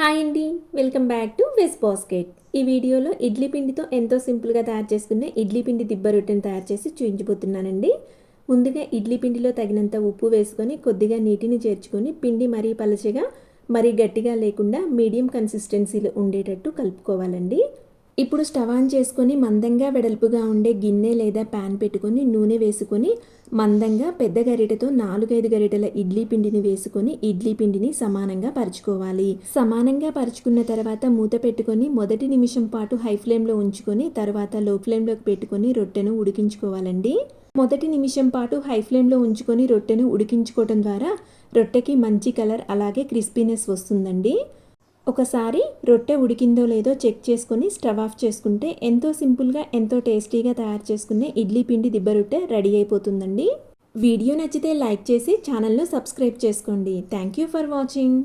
Hi అండి welcome back to Wes basket. ఈ వీడియోలో ఇడ్లీ పిండితో ఎంతో సింపుల్గా తయారు చేసుకున్న ఇడ్లీ పిండి దిబ్బ రొట్టెని తయారు చేసి చూపించబోతున్నానండి. ముందుగా ఇడ్లీ పిండిలో తగినంత ఉప్పు వేసుకొని కొద్దిగా నీటిని చేర్చుకొని పిండి మరీ పలచగా మరీ గట్టిగా లేకుండా మీడియం కన్సిస్టెన్సీలో ఉండేటట్టు కలుపుకోవాలండి. ఇప్పుడు స్టవ్ ఆన్ చేసుకొని మందంగా వెడల్పుగా ఉండే గిన్నె లేదా ప్యాన్ పెట్టుకొని నూనె వేసుకొని మందంగా పెద్ద గరిటెతో నాలుగైదు గరిటెల ఇడ్లీ పిండిని వేసుకొని ఇడ్లీ పిండిని సమానంగా పరుచుకోవాలి. సమానంగా పరుచుకున్న తర్వాత మూత పెట్టుకొని మొదటి నిమిషం పాటు హై ఫ్లేమ్లో ఉంచుకొని తర్వాత లో ఫ్లేమ్లోకి పెట్టుకొని రొట్టెను ఉడికించుకోవాలండి. మొదటి నిమిషం పాటు హై ఫ్లేమ్లో ఉంచుకొని రొట్టెను ఉడికించుకోవడం ద్వారా రొట్టెకి మంచి కలర్ అలాగే క్రిస్పీనెస్ వస్తుందండి. ఒకసారి రొట్టె ఉడికిందో లేదో చెక్ చేసుకొని స్టవ్ ఆఫ్ చేసుకుంటే ఎంతో సింపుల్గా ఎంతో టేస్టీగా తయారు చేసుకునే ఇడ్లీ పిండి దిబ్బ రొట్టె రెడీ అయిపోతుందండి. వీడియో నచ్చితే లైక్ చేసి ఛానల్ను సబ్స్క్రైబ్ చేసుకోండి. Thank you for watching.